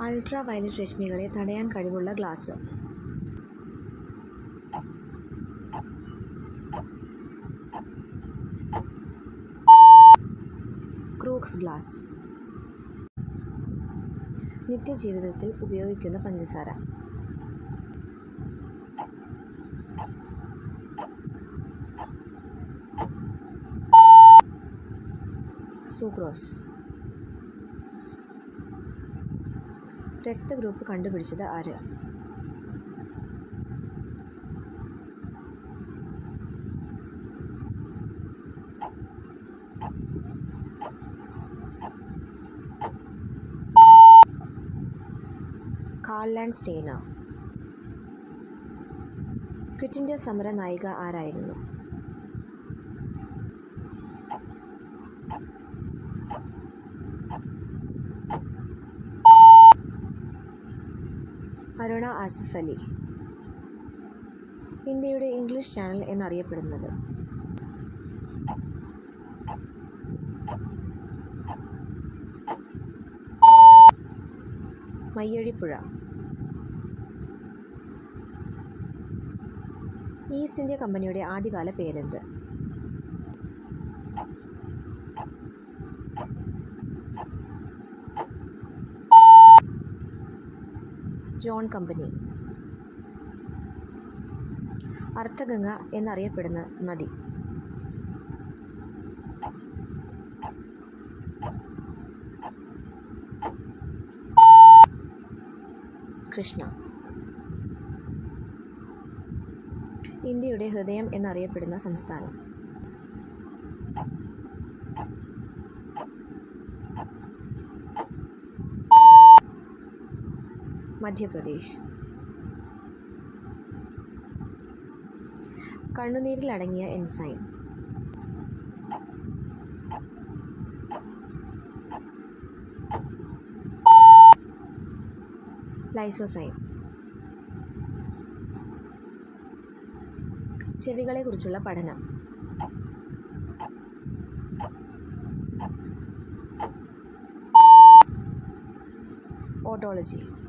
Ultra violet രശ്മികളെ തടയാൻ കഴിവുള്ള glass. Crookes glass. നിത്യജീവിതത്തിൽ ഉപയോഗിക്കുന്ന പഞ്ചസാര. സൂക്രോസ്. രക്തഗ്രൂപ്പ് കണ്ടുപിടിച്ചത് ആര്? കാൾലാൻഡ് സ്റ്റേനോ സ്റ്റെയ്നർ ക്വിറ്റ് ഇന്ത്യ സമര നായിക ആരായിരുന്നു? അരുണ ആസിഫ് അലി. ഇന്ത്യയുടെ ഇംഗ്ലീഷ് ചാനൽ എന്നറിയപ്പെടുന്നത്. മയ്യഴിപ്പുഴ. ഈസ്റ്റ് ഇന്ത്യ കമ്പനിയുടെ ആദ്യകാല പേരെന്ത്? John company. അർത്ഥഗംഗ എന്നറിയപ്പെടുന്ന നദി. കൃഷ്ണ. ഇന്ത്യയുടെ ഹൃദയം എന്നറിയപ്പെടുന്ന സംസ്ഥാനം. മധ്യപ്രദേശ്. കണ്ണുനീരിൽ അടങ്ങിയ എൻസൈം. ലൈസോസൈം. ചെവികളെക്കുറിച്ചുള്ള പഠനം. ഓട്ടോളജി.